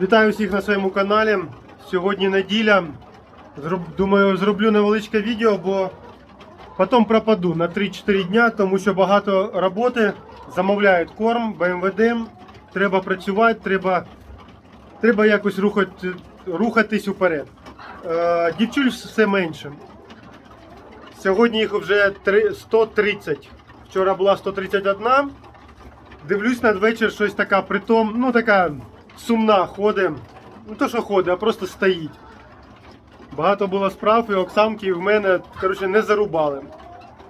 Вітаю всіх на своєму каналі. Сьогодні неділя. Думаю, зроблю невеличке відео, бо потім пропаду на 3-4 дня, тому що багато роботи. Замовляють корм, БМВД. Треба працювати, треба, треба якось рухати, рухатись уперед. Е, дівчуль все менше. Сьогодні їх вже три- 130. Вчора була 131. Дивлюсь надвечір щось така притом, ну така сумна ходить. Не то, що ходить, а просто стоїть. Багато було справ, і Оксамки і в мене коротше, не зарубали.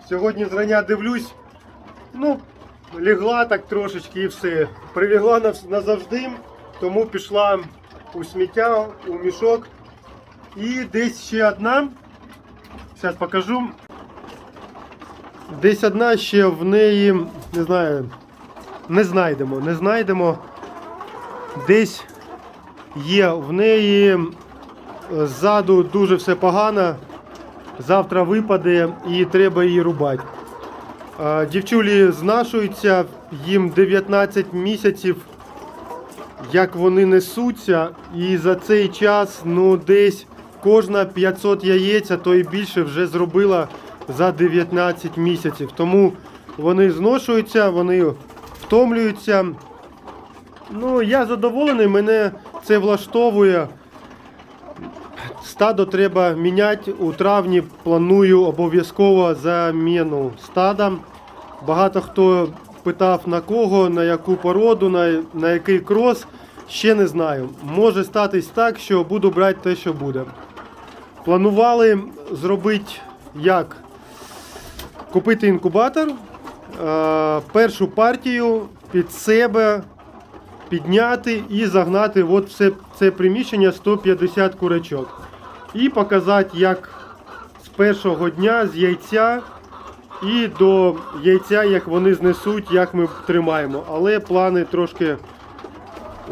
Сьогодні зрання дивлюсь, ну, лягла так трошечки і все. Прилягла назавжди, тому пішла у сміття, у мішок. І десь ще одна. Зараз покажу. Десь одна ще в неї, не знаю, не знайдемо, не знайдемо. Десь є в неї е, ззаду дуже все погано. Завтра випаде і треба її рубати. Е, Дівчулі знашуються, їм 19 місяців, як вони несуться, і за цей час ну, десь кожна 500 яєць, а то і більше вже зробила за 19 місяців. Тому вони зношуються, вони втомлюються. Ну, я задоволений, мене це влаштовує. Стадо треба міняти. У травні планую обов'язково заміну стада. Багато хто питав на кого, на яку породу, на, на який крос. Ще не знаю. Може статись так, що буду брати те, що буде. Планували зробити як? Купити інкубатор, е, першу партію під себе підняти і загнати от все це приміщення 150 курочок. І показати, як з першого дня з яйця і до яйця, як вони знесуть, як ми тримаємо. Але плани трошки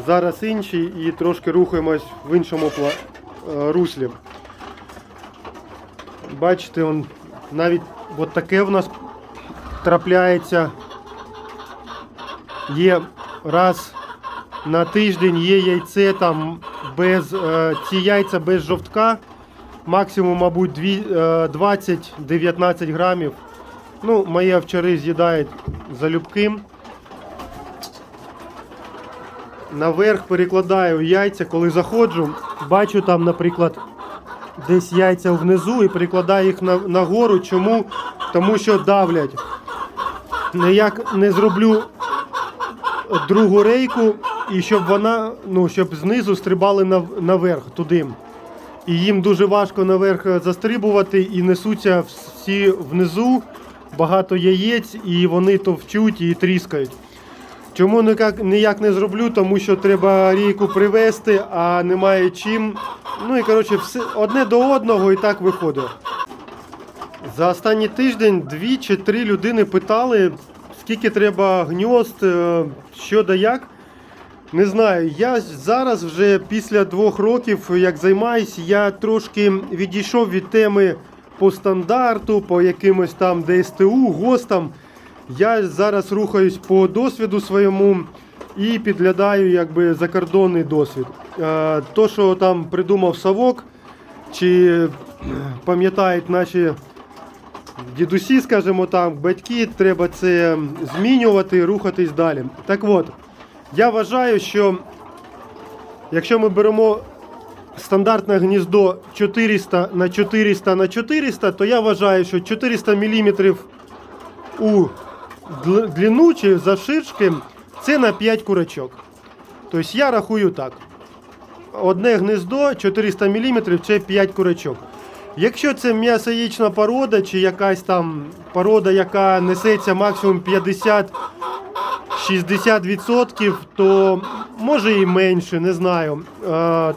зараз інші і трошки рухаємось в іншому е, руслі. Бачите, он, навіть от таке в нас трапляється. Є раз на тиждень є яйце там без е, ці яйця без жовтка. Максимум, мабуть, е, 20-19 грамів. Ну, мої овчари з'їдають залюбки. Наверх перекладаю яйця, коли заходжу. Бачу там, наприклад, десь яйця внизу і перекладаю їх на, нагору. Чому? Тому що давлять. Ніяк не зроблю другу рейку, і щоб вона, ну, щоб знизу стрибали нав- наверх туди. І їм дуже важко наверх застрибувати і несуться всі внизу, багато яєць, і вони товчуть і тріскають. Чому ніяк, ніяк не зроблю, тому що треба рійку привезти, а немає чим. Ну і коротше, все одне до одного і так виходить. За останній тиждень дві чи три людини питали, скільки треба гньозд, е, що да як. Не знаю, я зараз вже після двох років, як займаюсь, я трошки відійшов від теми по стандарту, по якимось там ДСТУ, ГОСТам. Я зараз рухаюсь по досвіду своєму і підглядаю якби закордонний досвід. Е, То, що там придумав Савок, чи пам'ятають наші дідусі, скажімо так, батьки, треба це змінювати, рухатись далі. Так от, я вважаю, що якщо ми беремо стандартне гніздо 400 на 400 на 400, то я вважаю, що 400 мм у длину чи завширшки це на 5 курочок. Тобто я рахую так. Одне гніздо 400 мм це 5 курочок. Якщо це м'ясоїчна порода чи якась там порода, яка несеться максимум 50 60%, то може і менше, не знаю.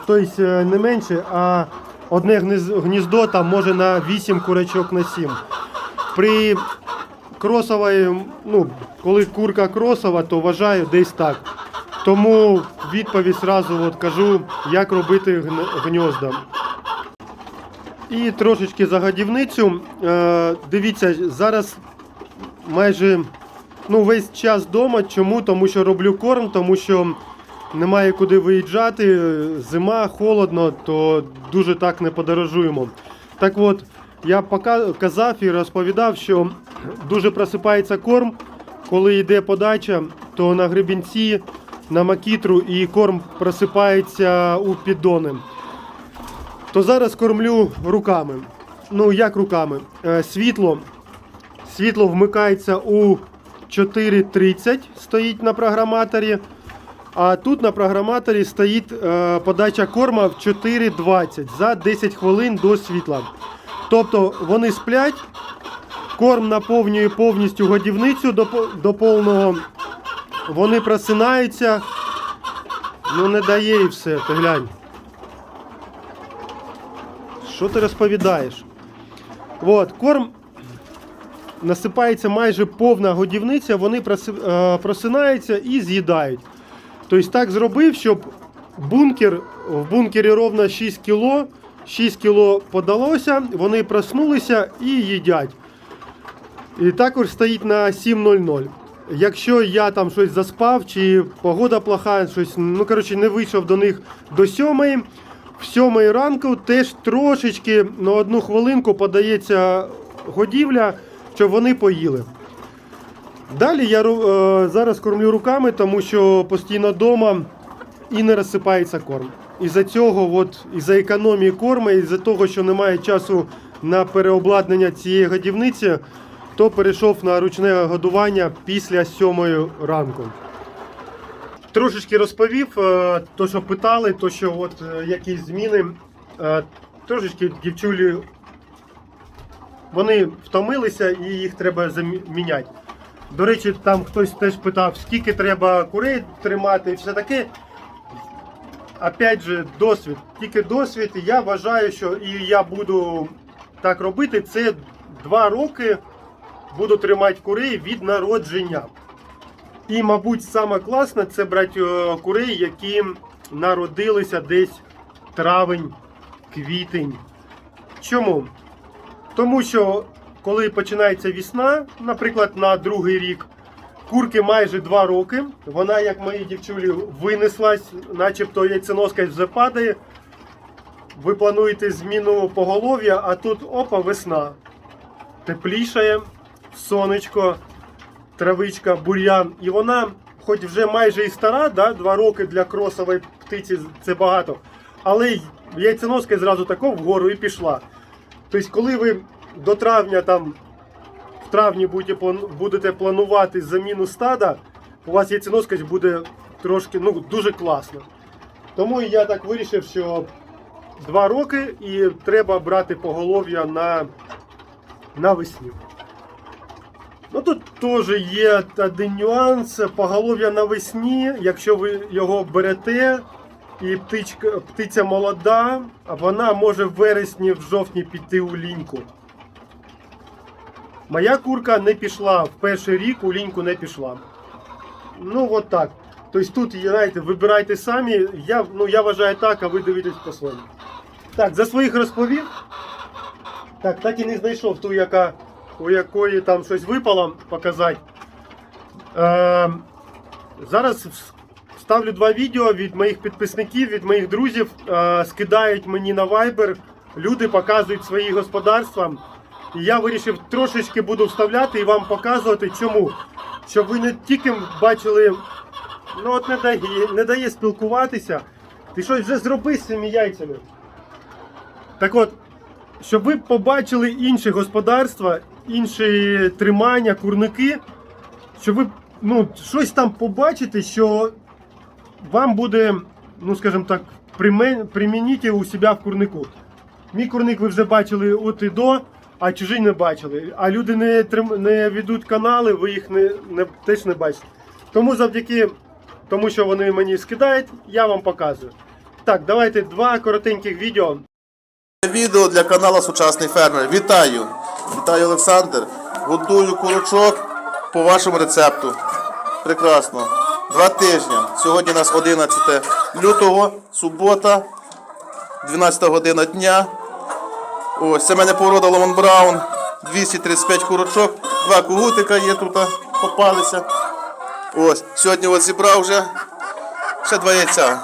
Тобто не менше, а одне гніздо там може на 8 курочок на 7. При кросовій, ну, коли курка кросова, то вважаю десь так. Тому відповідь зразу от кажу, як робити гн- гнізда. І трошечки за годівницю. Е, дивіться, зараз майже ну, весь час вдома. Чому? Тому що роблю корм, тому що немає куди виїжджати, зима, холодно, то дуже так не подорожуємо. Так от, я пока- казав і розповідав, що дуже просипається корм, коли йде подача, то на гребінці, на макітру і корм просипається у піддони. То зараз кормлю руками. Ну, як руками? Е, світло. Світло вмикається у 4.30, стоїть на програматорі. А тут на програматорі стоїть е, подача корма в 4.20 за 10 хвилин до світла. Тобто вони сплять, корм наповнює повністю годівницю до, до повного. Вони просинаються. Ну не дає і все, ти глянь. Що ти розповідаєш? От, корм насипається майже повна годівниця, вони е, просинаються і з'їдають. Тобто так зробив, щоб бункер, в бункері ровно 6 кіло, 6 кіло подалося, вони проснулися і їдять. І також стоїть на 7.00. Якщо я там щось заспав, чи погода плоха, щось, ну коротше, не вийшов до них до 7, в 7 ранку теж трошечки на одну хвилинку подається годівля, щоб вони поїли. Далі я е, зараз кормлю руками, тому що постійно вдома і не розсипається корм. Із-за цього, от, із-за економії корму, із-за того, що немає часу на переобладнання цієї годівниці, то перейшов на ручне годування після 7 ранку. Трошечки розповів, е, то, що питали, то, що от е, якісь зміни. Е, Трошечки дівчулі вони втомилися і їх треба заміняти. До речі, там хтось теж питав, скільки треба курей тримати і все таке. Опять же, досвід. Тільки досвід. І я вважаю, що і я буду так робити. Це два роки буду тримати курей від народження. І, мабуть, саме класне це брати е, курей, які народилися десь травень, квітень. Чому? Тому що коли починається весна, наприклад, на другий рік, курки майже 2 роки. Вона, як мої дівчулі, винеслась, начебто яйценоска вже падає. Ви плануєте зміну поголов'я, а тут опа, весна. Теплішає, сонечко, травичка, бур'ян. І вона, хоч вже майже і стара, да, 2 роки для кросової птиці це багато. Але яйценоска зразу тако вгору і пішла. Тобто, коли ви до травня там в травні будете, планувати заміну стада, у вас яйценоскость буде трошки ну, дуже класно. Тому я так вирішив, що два роки і треба брати поголов'я на, навесні. Ну тут теж є один нюанс. Поголов'я навесні, якщо ви його берете, і птичка, птиця молода, а вона може в вересні, в жовтні піти у ліньку. Моя курка не пішла в перший рік, у ліньку не пішла. Ну, от так. Тобто тут, знаєте, вибирайте самі. Я, ну, я вважаю так, а ви дивитесь по-своєму. Так, за своїх розповів. Так, так і не знайшов ту, яка, у якої там щось випало показати. Е, зараз ставлю два відео від моїх підписників, від моїх друзів. Е, скидають мені на Viber. Люди показують свої господарства. І я вирішив трошечки буду вставляти і вам показувати, чому. Щоб ви не тільки бачили, ну от не дає, не дає спілкуватися. Ти щось вже зроби з цими яйцями. Так от, щоб ви побачили інші господарства, інші тримання, курники, щоб ви ну, щось там побачите, що вам буде, ну скажімо так, примініть у себе в курнику. Мій курник ви вже бачили от і до, а чужий не бачили. А люди не, не ведуть канали, ви їх не, не, теж не бачите. Тому завдяки тому, що вони мені скидають, я вам показую. Так, давайте два коротеньких відео. Відео для каналу Сучасний фермер. Вітаю! Вітаю Олександр. Готую курочок по вашому рецепту. Прекрасно. Два тижні. Сьогодні у нас 11 лютого, субота, 12 година дня. Ось, це мене порода Ломон Браун. 235 курочок. Два кугутика є тут, попалися. Ось, сьогодні ось зібрав вже Ще два яйця.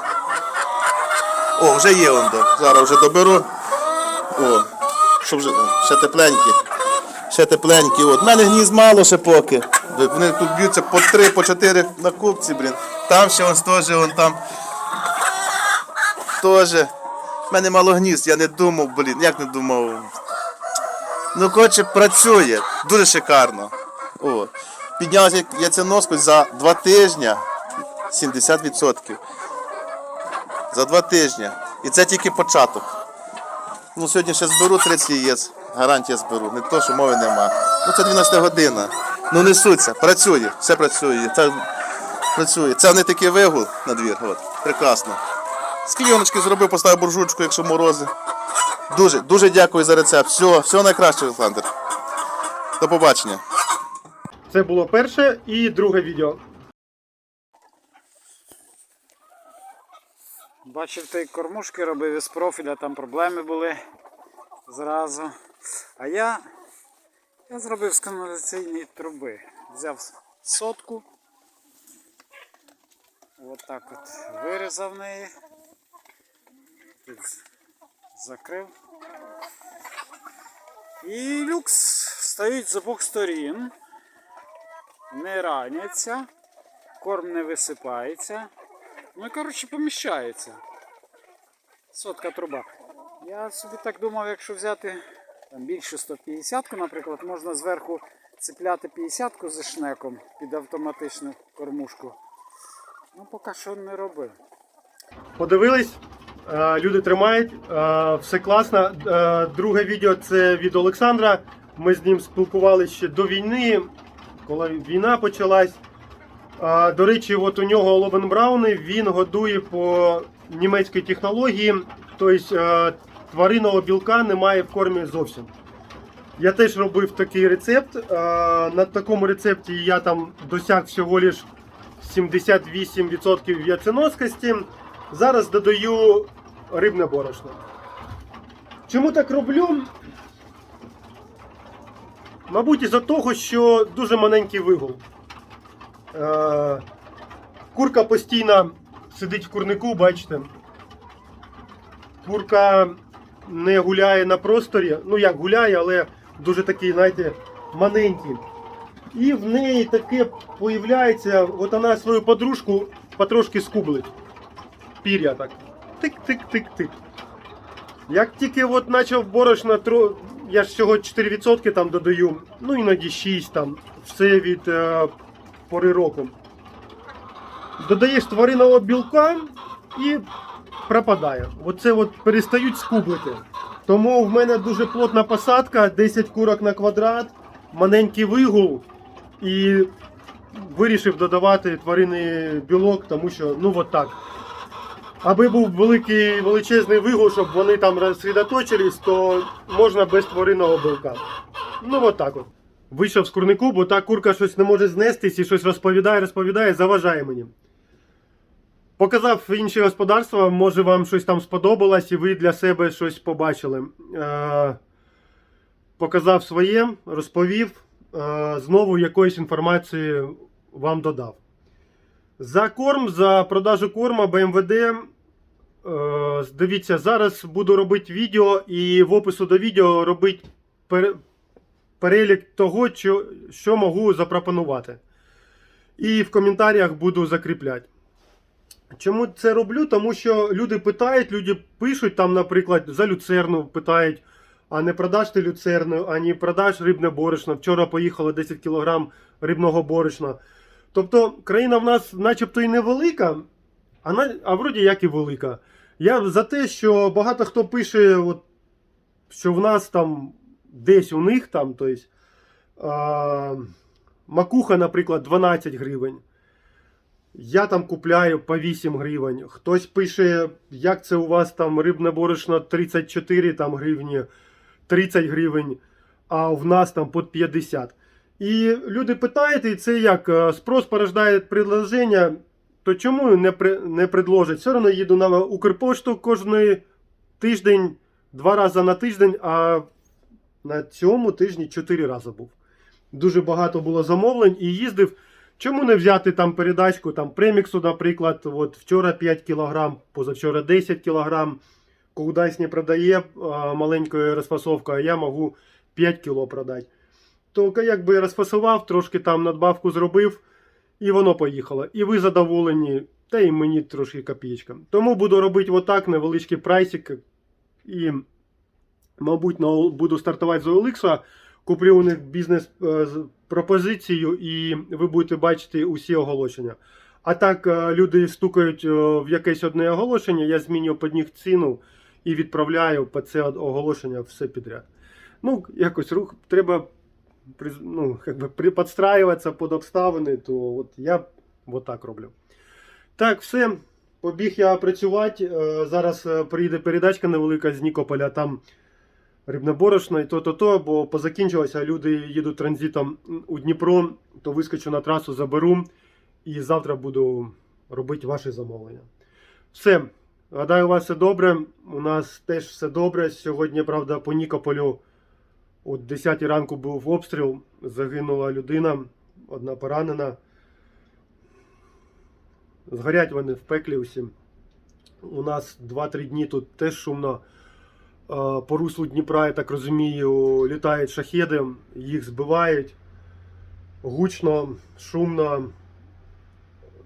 О, вже є он. Зараз вже доберу. О, щоб вже ще тепленькі. Ще тепленькі. От. У мене гніз мало ще поки. Вони тут б'ються по три, по чотири на купці, блін. Там ще он теж, он там. Теж. У мене мало гнізд, я не думав, блін, як не думав. Ну, коротше, працює. Дуже шикарно. О. Піднялася яйценоскость за два тижні 70%. За два тижні. І це тільки початок. Ну, сьогодні ще зберу 30 яєць. Гарантія зберу. Не то, що мови нема. Ну це 12 година. Ну несуться, працює, все працює. Це працює. Це не такий вигул на двір. От. Прекрасно. Скільйоночки зробив, поставив буржучку, якщо морози. Дуже, дуже дякую за рецепт. Всього, всього найкращого, Олександр. До побачення. Це було перше і друге відео. Бачив, ти кормушки робив із профіля, там проблеми були зразу. А я, я зробив з каналізаційної труби. Взяв сотку. От так от вирізав неї. Тут закрив. І люкс стоїть з обох сторін. Не раняться, корм не висипається. Ну і коротше поміщається. Сотка труба. Я собі так думав, якщо взяти там, більше 150-ку, наприклад, можна зверху цепляти 50-ку зі шнеком під автоматичну кормушку. Ну, поки що не робив. Подивились, е, люди тримають, е, все класно. Е, Друге відео це від Олександра. Ми з ним спілкувалися ще до війни, коли війна почалась. До речі, от у нього Лобен Брауни він годує по німецькій технології, тобто тваринного білка немає в кормі зовсім. Я теж робив такий рецепт. Е, На такому рецепті я там досяг всього лиш 78% яйценоскості. Зараз додаю рибне борошно. Чому так роблю? Мабуть, із-за того, що дуже маленький вигул. Е, курка постійно сидить в курнику, бачите. Курка не гуляє на просторі. Ну як гуляє, але дуже такий, знаєте, маленький. І в неї таке появляється, от вона свою подружку потрошки скублить. Пір'я так. Тик-тик-тик-тик. Як тільки от почав борошна, я ж всього 4% там додаю, ну іноді 6 там, все від е, пори року. Додаєш тваринного білка і пропадає. Оце от перестають скублити. Тому в мене дуже плотна посадка, 10 курок на квадрат, маленький вигул. І вирішив додавати тваринний білок, тому що ну от так. Аби був великий величезний вигул, щоб вони там розсредоточились, то можна без тваринного білка. Ну от так от. Вийшов з курнику, бо та курка щось не може знестись і щось розповідає, розповідає, заважає мені. Показав інші господарства, може вам щось там сподобалось і ви для себе щось побачили. Е, показав своє, розповів, е, знову якоїсь інформації вам додав. За корм, за продажу корма БМВД. е, Дивіться, зараз буду робити відео і в опису до відео робити пере- перелік того, що, що можу запропонувати. І в коментарях буду закріпляти. Чому це роблю? Тому що люди питають, люди пишуть там, наприклад, за люцерну питають, а не продаш ти люцерну, а не продаш рибне борошно. Вчора поїхало 10 кг рибного борошна. Тобто країна в нас начебто і невелика, а, на, а вроді як і велика. Я за те, що багато хто пише, от, що в нас там десь у них там, тобто, а, макуха, наприклад, 12 гривень. Я там купляю по 8 гривень. Хтось пише, як це у вас там рибне борошно 34 там, гривні, 30 гривень, а в нас там по 50. І люди питають, і це як е, спрос порождає предложення, то чому не, при, не предложать? Все одно їду на Укрпошту кожний тиждень, два рази на тиждень, а на цьому тижні чотири рази був. Дуже багато було замовлень і їздив Чому не взяти там передачку там преміксу, наприклад, от вчора 5 кг, позавчора 10 кг. Кудась не продає маленькою розфасовкою, а я можу 5 кг продати. То якби розфасував, трошки там надбавку зробив, і воно поїхало. І ви задоволені, та й мені трошки копійка. Тому буду робити отак, невеличкий прайсик. І, мабуть, буду стартувати з OLX. Куплю у них бізнес е, пропозицію, і ви будете бачити усі оголошення. А так е, люди стукають е, в якесь одне оголошення, я змінюю під них ціну і відправляю по це оголошення все підряд. Ну, якось рух треба ну, как би, при- підстраюватися під обставини, то от я от так роблю. Так, все. Побіг я працювати. Е, Зараз приїде передачка невелика з Нікополя, там рибне борошно і то-то-то, бо позакінчилося, люди їдуть транзитом у Дніпро, то вискочу на трасу, заберу і завтра буду робити ваші замовлення. Все. Гадаю, у вас все добре. У нас теж все добре. Сьогодні, правда, по Нікополю о 10 ранку був обстріл, загинула людина, одна поранена. Згорять вони в пеклі усі. У нас 2-3 дні тут теж шумно. Е, По руслу Дніпра, я так розумію, літають шахеди, їх збивають. Гучно, шумно.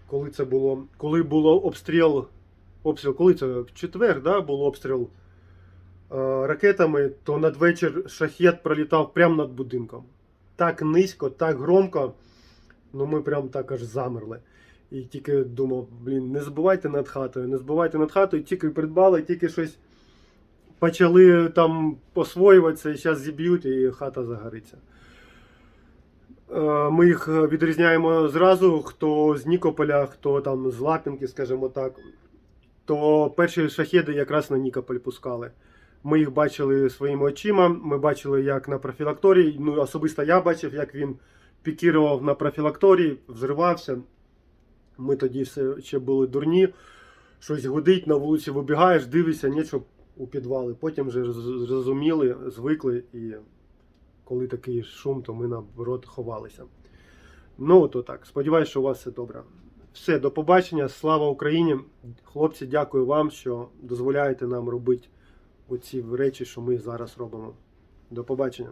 Коли це було? Коли було обстріл, обстріл, коли це? В четвер, да, був обстріл е, ракетами, то надвечір шахет пролітав прямо над будинком. Так низько, так громко. Ну ми прям так аж замерли. І тільки думав, блін, не забувайте над хатою, не забувайте над хатою, тільки придбали, тільки щось почали там освоюватися, і зараз зіб'ють, і хата загориться. Е, Ми їх відрізняємо зразу, хто з Нікополя, хто там з Лапінки, скажімо так. То перші шахеди якраз на Нікополь пускали. Ми їх бачили своїми очима. Ми бачили, як на профілакторії. Ну, особисто я бачив, як він пікірував на профілакторії, взривався. Ми тоді ще були дурні. Щось гудить, на вулиці вибігаєш, дивишся, нічого у підвали. Потім вже зрозуміли, звикли, і коли такий шум, то ми наоборот ховалися. Ну, то так. Сподіваюсь, що у вас все добре. Все, до побачення. Слава Україні. Хлопці, дякую вам, що дозволяєте нам робити оці речі, що ми зараз робимо. До побачення.